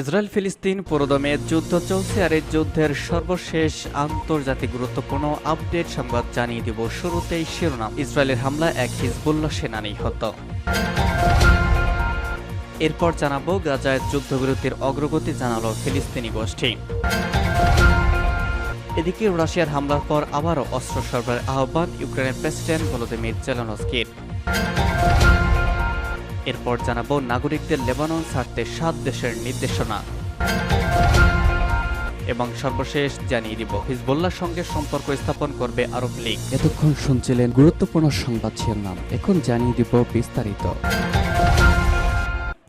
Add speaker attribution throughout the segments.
Speaker 1: Israel ফিলিস্তিন পুরোদমে যুদ্ধ চলছে আর এই যুদ্ধের সর্বশেষ আন্তর্জাতিক গুরুত্বপূর্ণ আপডেট সংবাদ জানিয়ে দিব শুরুতেই শিরোনাম। ইসরায়েলের হামলা এক হিজবুল্লাহ সেনা নিহত এরপর জানাব গাজায় যুদ্ধবিরতির অগ্রগতি জানালো ফিলিস্তিনি গোষ্ঠী। এদিকে রাশিয়ার হামলার পর আবারও অস্ত্র সরবরাহের আহ্বান ইউক্রেনের প্রেসিডেন্ট ভলোদিমির জেলনস্কির। এরপর জানাব নাগরিকদের লেবানন ছাড়তে সাত দেশের নির্দেশনা। এবং সর্বশেষ জানিয়ে দিব, হিজবুল্লাহর সঙ্গে সম্পর্ক স্থাপন করবে আরব লীগ।
Speaker 2: এতক্ষণ শুনছিলেন গুরুত্বপূর্ণ সংবাদ শিরোনাম। এখন জানিয়ে দিব বিস্তারিত।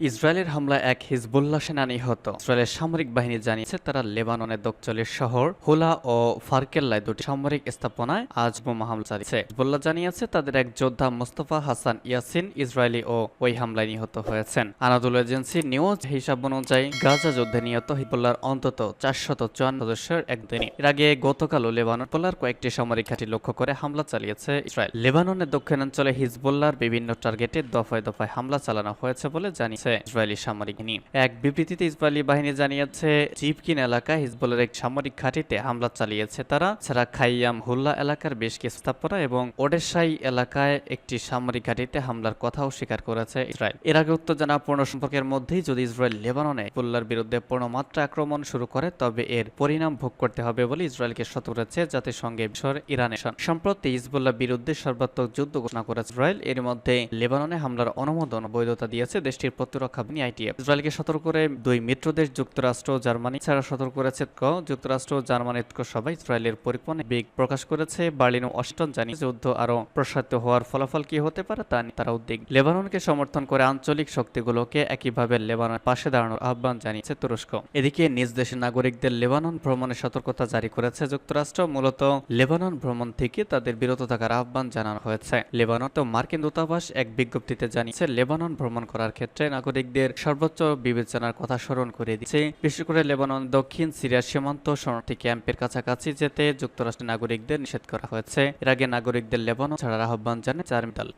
Speaker 1: ইসরায়েলের হামলায় এক হিজবুল্লাহ সেনা নিহত। ইসরায়েলের সামরিক বাহিনী জানিয়েছে, তারা লেবাননের দক্ষিণের শহর হোলা ও ফারকেল্লায় দুটি সামরিক স্থাপনায় আজ বোমা হামলা চালিয়েছে। হিজবুল্লাহ জানিয়েছে, তাদের এক যোদ্ধা মোস্তফা হাসান ইয়াসিন ইসরায়েলি ও ওই হামলায় নিহত হয়েছেন। আনাদুল এজেন্সি নিউজ হিসাব অনুযায়ী, গাজা যুদ্ধে নিহত হিজবুল্লাহর অন্তত চারশত চুয়ান্ন সদস্যের এক দিনই এর আগে গতকালও লেবানন পোলার কয়েকটি সামরিক ঘাঁটি লক্ষ্য করে হামলা চালিয়েছে ইসরায়েল। লেবাননের দক্ষিণাঞ্চলে হিজবুল্লাহর বিভিন্ন টার্গেটে দফায় দফায় হামলা চালানো হয়েছে বলে জানিয়েছে ইসরায়েলি সামরিক বাহিনী। এক বিবৃতিতে ইসরায়েলি বাহিনী জানিয়েছে, জিপকিন এলাকায় হিজবুলের এক সামরিক ঘাঁটিতে হামলা চালিয়েছে তারা। ছাড়া খাইয়াম হুল্লা এলাকার বেশ কিছু স্থাপনা এবং ওডেসাই এলাকায় একটি সামরিক ঘাঁটিতে হামলার কথাও স্বীকার করেছে ইসরায়েল। এর আগে উত্তেজনা পূর্ণ সম্পর্কের মধ্যেই যদি ইসরায়েল লেবাননে হিজবুল্লার বিরুদ্ধে পূর্ণমাত্রা আক্রমণ শুরু করে, তবে এর পরিণাম ভোগ করতে হবে বলে ইসরায়েলকে সতর্ক করেছে জাতিসংঘে বিষয় ইরানের সম্প্রতি হিজবুল্লাহ বিরুদ্ধে সর্বাত্মক যুদ্ধ ঘোষণা করেছে ইসরায়েল। এর মধ্যে লেবাননে হামলার অনুমোদন বৈধতা দিয়েছে দেশটির প্রতিরক্ষা বাহিনী আইটিএফ ইসরায়েলকে সতর্ক করে দুই মিত্রদেশ যুক্তরাষ্ট্র জার্মানি, ছাড়া সতর্ক করেছে যুক্তরাষ্ট্র ও জার্মানির সবাই ইসরায়েলের পরিকল্পনা বেগ প্রকাশ করেছে বার্লিন ও ওয়াশিংটন, জানিয়ে যুদ্ধ আরও প্রসারিত হওয়ার ফলাফল কি হতে পারে তা নিয়ে তারা উদ্বেগ লেবাননকে সমর্থন করে আঞ্চলিক শক্তিগুলোকে একইভাবে লেবাননের পাশে দাঁড়ানোর আহ্বান জানিয়েছে তুরস্ক। এদিকে নিজ দেশের নাগরিকদের লেবানন ভ্রমণের সতর্কতা জারি করেছে যুক্তরাষ্ট্র, মূলত লেবানন ভ্রমণ থেকে তাদের বিরত থাকার আহ্বান জানানো হয়েছে। লেবানন তো মার্কিন দূতাবাস এক বিজ্ঞপ্তিতে জানিয়েছে, লেবানন ভ্রমণ করার ক্ষেত্রে নাগরিকদের সর্বোচ্চ বিবেচনার কথা স্মরণ করে দিচ্ছে। বিশেষ করে লেবানন, দক্ষিণ সিরিয়ার সীমান্ত শরণার্থী ক্যাম্পের কাছাকাছি যেতে যুক্তরাষ্ট্রের নাগরিকদের নিষেধ করা হয়েছে। এর আগে নাগরিকদের লেবানন ছাড়ার আহ্বান জানায় চার্মিটাল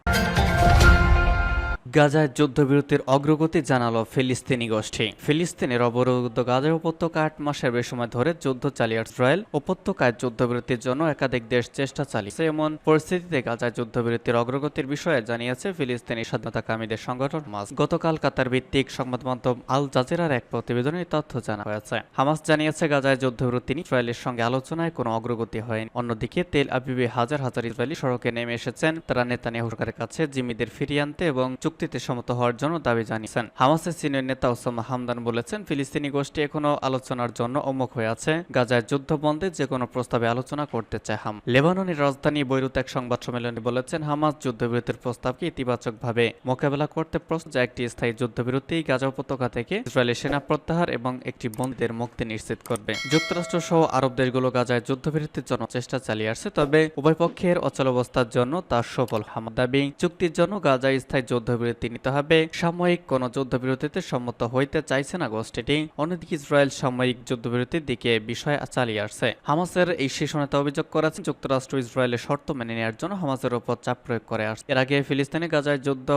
Speaker 1: গাজায় যুদ্ধবিরতির অগ্রগতি জানালো ফিলিস্তিনি গোষ্ঠী। ফিলিস্তিনের অবরুদ্ধ গাজা উপত্যকা আট মাসের বেশি সময় ধরে যুদ্ধ চালিয়ে ইসরায়েল উপত্যকায় যুদ্ধবিরতির জন্য একাধিক দেশ চেষ্টা চালিয়েছে। এমন পরিস্থিতিতে গাজায় যুদ্ধবিরতির অগ্রগতির বিষয়ে জানিয়েছে ফিলিস্তিনি স্বাধীনতাকামীদের সংগঠন হামাস গতকাল কাতার ভিত্তিক সংবাদ মাধ্যম আল জাজিরার এক প্রতিবেদনে তথ্য জানা হয়েছে। হামাস জানিয়েছে, গাজায় যুদ্ধবিরতি নিয়ে ইসরায়েলের সঙ্গে আলোচনায় কোনো অগ্রগতি হয়নি। অন্যদিকে তেল আবিবে হাজার হাজার ইসরায়েলি সড়কে নেমে এসেছেন। তারা নেতানিয়াহু সরকারের কাছে জিম্মিদের ফিরিয়ে আনতে এবং চুক্তিতে সম্মত হওয়ার জন্য দাবি জানিয়েছেন। হামাসের সিনিয়র নেতা ওসামা হামদান বলেছেন, ফিলিস্তিনি গোষ্ঠী এখনও আলোচনার জন্য অমুখ হয়ে আছে। গাজায় যুদ্ধ বন্ধে যে কোনো প্রস্তাবে আলোচনা করতে চায় হাম। লেবাননের রাজধানী বৈরুত এক সংবাদ সম্মেলনে বলেছেন, হামাস যুদ্ধবিরতির প্রস্তাবকে ইতিবাচকভাবে মোকাবেলা করতে প্রস্তুত। একটি স্থায়ী যুদ্ধবিরতি গাজা উপত্যকা থেকে ইসরায়েলের সেনা প্রত্যাহার এবং একটি বন্দীদের মুক্তি নিশ্চিত করবে। যুক্তরাষ্ট্র সহ আরব দেশগুলো গাজায় যুদ্ধবিরতির জন্য চেষ্টা চালিয়ে আসছে, তবে উভয় পক্ষের অচলাবস্থার জন্য তা সফল হামাদ দাবি। চুক্তির জন্য গাজায় স্থায়ী যুদ্ধবিরতি নিতে হবে। সাময়িক কোন যুদ্ধবিরতিতে সম্মত হইতে চাইছে না গোষ্ঠীটি। অন্যদিকে ইসরায়েল সাময়িক যুদ্ধবিরতির দিকে বিষয় চালিয়ে আসছে। হামাসের এই শীর্ষ নেতা অভিযোগ করেছেন যুক্তরাষ্ট্র ইসরায়েলের শর্ত মেনে নেওয়ার জন্য হামাসের উপর চাপ প্রয়োগ করে আসছে। এর আগে ফিলিস্তিনে গাজায় যুদ্ধ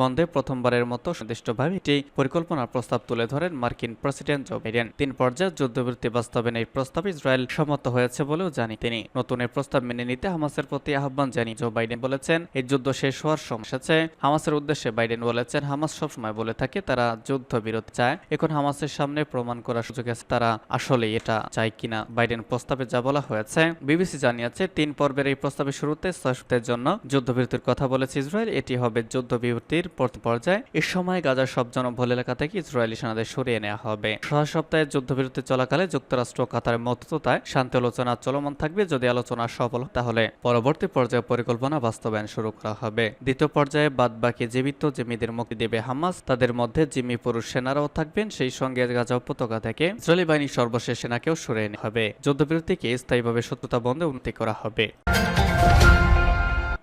Speaker 1: বন্ধে প্রথমবারের মতো সুনির্দিষ্টভাবে একটি পরিকল্পনার প্রস্তাব তুলে ধরেন মার্কিন প্রেসিডেন্ট জো বাইডেন। তিন পর্যায়ে যুদ্ধবিরতি বাস্তবায়ন এই প্রস্তাবে ইসরায়েল সম্মত হয়েছে বলেও জানি তিনি। নতুন এই প্রস্তাব মেনে নিতে হামাসের প্রতি আহ্বান জানিয়ে জো বাইডেন বলেছেন, এই যুদ্ধ শেষ হওয়ার সময় এসেছে। হামাসের উদ্দেশ্যে বাইডেন বলেছেন, হামাস সবসময় বলে থাকে, তারা যুদ্ধ বিরতি চায়। এখন হামাসের সামনে প্রমাণ করার সুযোগ আছে, তারা আসলে এটা চায় কিনা। বাইডেন প্রস্তাবে যা বলা হয়েছে, বিবিসি জানিয়েছে, তিন পর্বের এই প্রস্তাবের শুরুতে সপ্তাহের জন্য যুদ্ধবিরতির কথা বলেছে ইসরায়েল, এটি হবে যুদ্ধবিরতির প্রথম পর্যায়ে। এ সময় গাজার সব জনবহুল এলাকা থেকে ইসরায়েলি সেনাদের সরিয়ে নেওয়া হবে। ছয় সপ্তাহের যুদ্ধবিরতি চলাকালে যুক্তরাষ্ট্র কাতারের মধ্যতায় শান্তি আলোচনা চলমান থাকবে। যদি আলোচনা সফল তাহলে পরবর্তী পর্যায়ে পরিকল্পনা বাস্তবায়ন শুরু করা হবে। দ্বিতীয় পর্যায়ে বাদ বাকি জীবিত জিম্মিদের মুক্তি দেবে হামাস, তাদের মধ্যে জিম্মি পুরুষ সেনারাও থাকবেন, সেই সঙ্গে গাজা উপত্যকা থেকে ইসরায়েলি বাহিনীর সর্বশেষ সেনাকেও সরে নেওয়া হবে। যুদ্ধবিরতিকে স্থায়ীভাবে শত্রুতা বন্ধে উন্নতি করা হবে।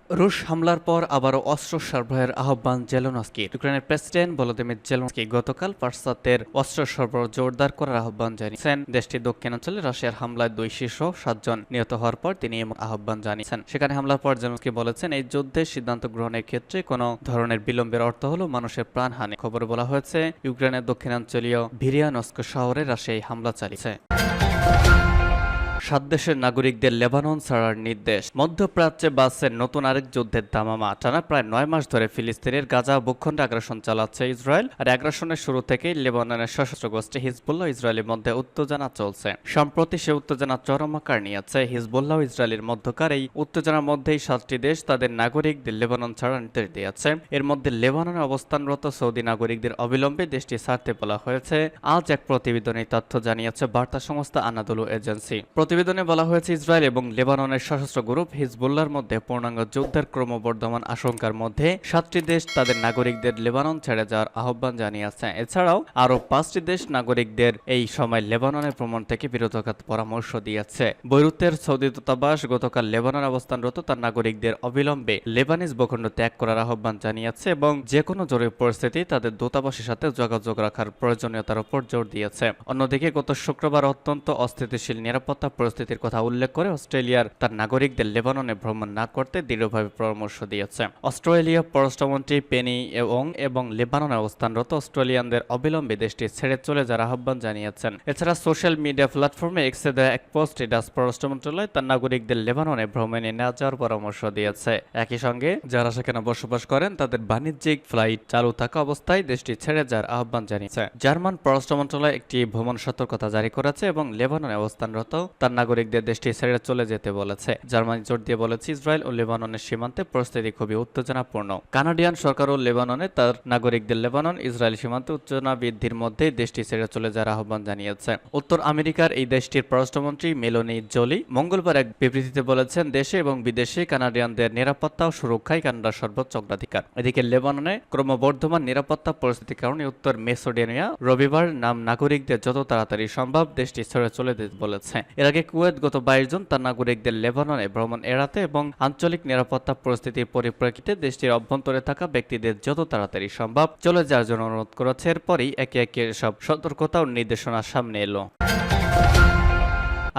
Speaker 1: রুশ হামলার পর আবারও অস্ত্র সরবরাহের আহ্বান জেলোনস্কির ইউক্রেনের প্রেসিডেন্ট ভলোদিমির জেলোনস্কি গতকাল পাশ্চাত্যের অস্ত্র সরবরাহ জোরদার করার আহ্বান জানিয়েছেন। দেশটির দক্ষিণাঞ্চলে রাশিয়ার হামলায় দুই শীর্ষ সাতজন নিহত হওয়ার পর তিনি এমন আহ্বান জানিয়েছেন। সেখানে হামলার পর জেলোনস্কি বলেছেন, এই যুদ্ধের সিদ্ধান্ত গ্রহণের ক্ষেত্রে কোনো ধরনের বিলম্বের অর্থ হলো মানুষের প্রাণহানি খবরে বলা হয়েছে, ইউক্রেনের দক্ষিণাঞ্চলীয় ভিরিয়ানস্ক শহরে রাশিয়া হামলা চালিয়েছে। সাত দেশের নাগরিকদের লেবানন ছাড়ার নির্দেশ। মধ্যপ্রাচ্যে বাসের নতুন আরেক যুদ্ধের দামামা, টানা প্রায় নয় মাস ধরে ফিলিস্তিনের গাজা ভূখণ্ডে আগ্রাসন চালাচ্ছে ইসরায়েল, আর আগ্রাসনের শুরু থেকেই লেবাননের সশস্ত্র গোষ্ঠী হিজবুল্লাহ ইসরায়েলের মধ্যে উত্তেজনা চলছে। সম্প্রতি সে উত্তেজনা চরম আকার নিয়েছে। হিজবুল্লাহ ইসরায়েলের মধ্যকার এই উত্তেজনার মধ্যেই সাতটি দেশ তাদের নাগরিকদের লেবানন ছাড়ার নির্দেশ দিয়েছে। এর মধ্যে লেবাননে অবস্থানরত সৌদি নাগরিকদের অবিলম্বে দেশটি ছাড়তে বলা হয়েছে। আজ এক প্রতিবেদনে তথ্য জানিয়েছে বার্তা সংস্থা আনাদুলু এজেন্সি। প্রতিবেদনে বলা হয়েছে, ইসরায়েল এবং লেবাননের সশস্ত্র গ্রুপ হিজবুল্লাহর মধ্যে পূর্ণাঙ্গ যুদ্ধের ক্রমবর্ধমান আশঙ্কার মধ্যে সাতটি দেশ তাদের নাগরিকদের লেবানন ছেড়ে যাওয়ার আহ্বান জানিয়েছে। এছাড়াও আরও পাঁচটি দেশ নাগরিকদের এই সময় লেবাননের ভ্রমণ থেকে বিরত পরামর্শ দিয়েছে। বৈরুতের সৌদি দূতাবাস গতকাল লেবানন অবস্থানরত তার নাগরিকদের অবিলম্বে লেবানিজ ভূখণ্ড ত্যাগ করার আহ্বান জানিয়েছে এবং যে কোনো জরুরি পরিস্থিতি তাদের দূতাবাসের সাথে যোগাযোগ রাখার প্রয়োজনীয়তার উপর জোর দিয়েছে। অন্যদিকে গত শুক্রবার অত্যন্ত অস্থিতিশীল নিরাপত্তা পরিস্থিতির কথা উল্লেখ করে অস্ট্রেলিয়ার তার নাগরিকদের লেবাননে ভ্রমণ না করতে দৃঢ়ভাবে পরামর্শ দিয়েছে। অস্ট্রেলিয়া পররাষ্ট্রমন্ত্রী পেনি এবং এবং লেবাননে অবস্থানরত অস্ট্রেলিয়ানদের অবিলম্বে দেশটি ছেড়ে চলে যাওয়ার আহ্বান জানিয়েছেন। এছাড়া সোশ্যাল মিডিয়া প্ল্যাটফর্মে এক্সে দেওয়া এক পোস্টে ডাচ পররাষ্ট্র মন্ত্রণালয় তার নাগরিকদের লেবাননে ভ্রমণে না যাওয়ার পরামর্শ দিয়েছে। একই সঙ্গে যারা সেখানে বসবাস করেন, তাদের বাণিজ্যিক ফ্লাইট চালু থাকা অবস্থায় দেশটি ছেড়ে যাওয়ার আহ্বান জানিয়েছে। জার্মান পররাষ্ট্র মন্ত্রণালয় একটি ভ্রমণ সতর্কতা জারি করেছে এবং লেবাননে অবস্থানরত তার নাগরিকদের দেশটি ছেড়ে চলে যেতে বলেছে। জার্মানি জোর দিয়ে বলেছে, ইসরায়েল ও লেবাননের সীমান্তে পরিস্থিতি খুবই উত্তেজনাপূর্ণ। কানাডিয়ান সরকার ও লেবাননে তার নাগরিকদের লেবানন, ইসরায়েল সীমান্তে উত্তেজনা বৃদ্ধির মধ্যেই দেশটি ছেড়ে চলে যাওয়ার আহ্বান জানিয়েছে। উত্তর আমেরিকার এই দেশটির পররাষ্ট্রমন্ত্রী মেলোনি জোলি মঙ্গলবার এক বিবৃতিতে বলেছেন, দেশে এবং বিদেশে কানাডিয়ানদের নিরাপত্তা ও সুরক্ষায় কানাডার সর্বোচ্চ অগ্রাধিকার। এদিকে লেবাননে ক্রমবর্ধমান নিরাপত্তা পরিস্থিতির কারণে উত্তর মেসোডেনিয়া রবিবার নাম নাগরিকদের যত তাড়াতাড়ি সম্ভব দেশটি ছেড়ে চলে বলেছে। এর আগে কুয়েত গত বাইশ জন তার নাগরিকদের লেবাননে ভ্রমণ এড়াতে এবং আঞ্চলিক নিরাপত্তা পরিস্থিতির পরিপ্রেক্ষিতে দেশটির অভ্যন্তরে থাকা ব্যক্তিদের যত তাড়াতাড়ি সম্ভব চলে যাওয়ার জন্য অনুরোধ করেছে। এরপরই একে একে সব সতর্কতা ও নির্দেশনা সামনে এলো।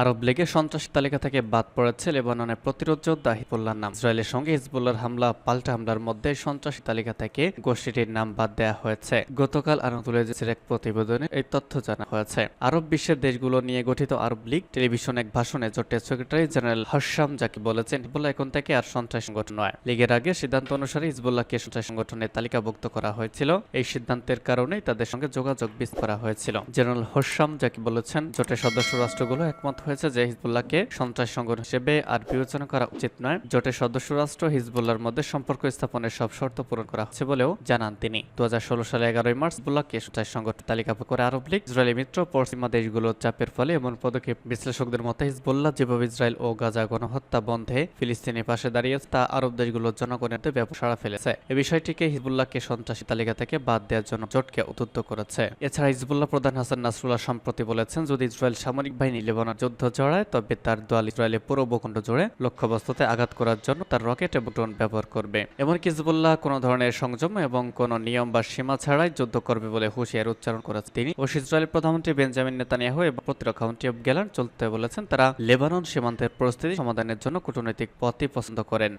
Speaker 1: আরব লীগের সন্ত্রাসী তালিকা থেকে বাদ পড়েছে লেবাননের প্রতিরোধ যোদ্ধা হিজবুল্লাহর নাম। ইসরায়েলের সঙ্গে হিজবুল্লাহর হামলা, পাল্টা হামলার মধ্যে সন্ত্রাসী তালিকা থেকে গোষ্ঠীটির নাম বাদ দেওয়া হয়েছে। গতকাল আনন্দুল এজেন্সির এক প্রতিবেদনে এই তথ্য জানা হয়েছে। আরব বিশ্বের দেশগুলো নিয়ে গঠিত আরব লীগ টেলিভিশন এক ভাষণে জোটের সেক্রেটারি জেনারেল হর্ষাম জাকি বলেছেন, হিজবুল্লাহ এখন থেকে আর সন্ত্রাস সংগঠন নয়। লীগের আগে সিদ্ধান্ত অনুসারে হিজবুল্লাহকে সন্ত্রাস সংগঠনের তালিকাভুক্ত করা হয়েছিল। এই সিদ্ধান্তের কারণেই তাদের সঙ্গে যোগাযোগ বিস্তার করা হয়েছিল। জেনারেল হর্ষাম জাকি বলেছেন, জোটের সদস্য রাষ্ট্রগুলো একমত হয়েছে যে হিজবুল্লাহকে সন্ত্রাস সংগঠন হিসেবে আর বিবেচনা করা উচিত নয়। জোটের সদস্য রাষ্ট্র হিজবুল্লাহর মধ্যে সম্পর্ক স্থাপনের সব শর্ত পূরণ করা হচ্ছে বলেও জানান তিনি। দু হাজার ষোলো সালে এগারোই মার্চ হিজবুল্লাহকে সন্ত্রাস সংগঠন তালিকাভুক্ত করে আরব লীগ, ইসরায়েলি মিত্র, পশ্চিমা দেশগুলোর চাপের ফলে এমন পদক্ষেপ বিশ্লেষকদের মতে হিজবুল্লাহ যেভাবে ইসরায়েল ও গাজা গণহত্যা বন্ধে ফিলিস্তিনের পাশে দাঁড়িয়েছে তা আরব দেশগুলোর জনগণের ব্যাপক সাড়া ফেলেছে। এ বিষয়টিকে হিজবুল্লাহকে সন্ত্রাসী তালিকা থেকে বাদ দেওয়ার জন্য জোটকে উদ্বুদ্ধ করেছে। এছাড়া হিজবুল্লাহ প্রধান হাসান নাসরুল্লাহ সম্প্রতি বলেছেন, যদি ইসরায়েল সামরিক বাহিনী লেবানন যুদ্ধ জড়ায়, তবে তার দল ইসরায়েলের পুরো ভূখণ্ড জুড়ে লক্ষ্যবস্তুতে আঘাত করার জন্য তার রকেট এবং ড্রোন ব্যবহার করবে। এমনকি হিজবুল্লাহ কোনো ধরনের সংযম এবং কোনো নিয়ম বা সীমা ছাড়াই যুদ্ধ করবে বলে হুঁশিয়ার উচ্চারণ করেছে তিনি। ও ইসরায়েলের প্রধানমন্ত্রী বেঞ্জামিন নেতানিয়াহু এবং প্রতিরক্ষা মন্ত্রী গেলান চলতে বলেছেন, তারা লেবানন সীমান্তের পরিস্থিতি সমাধানের জন্য কূটনৈতিক পথই পছন্দ করেন।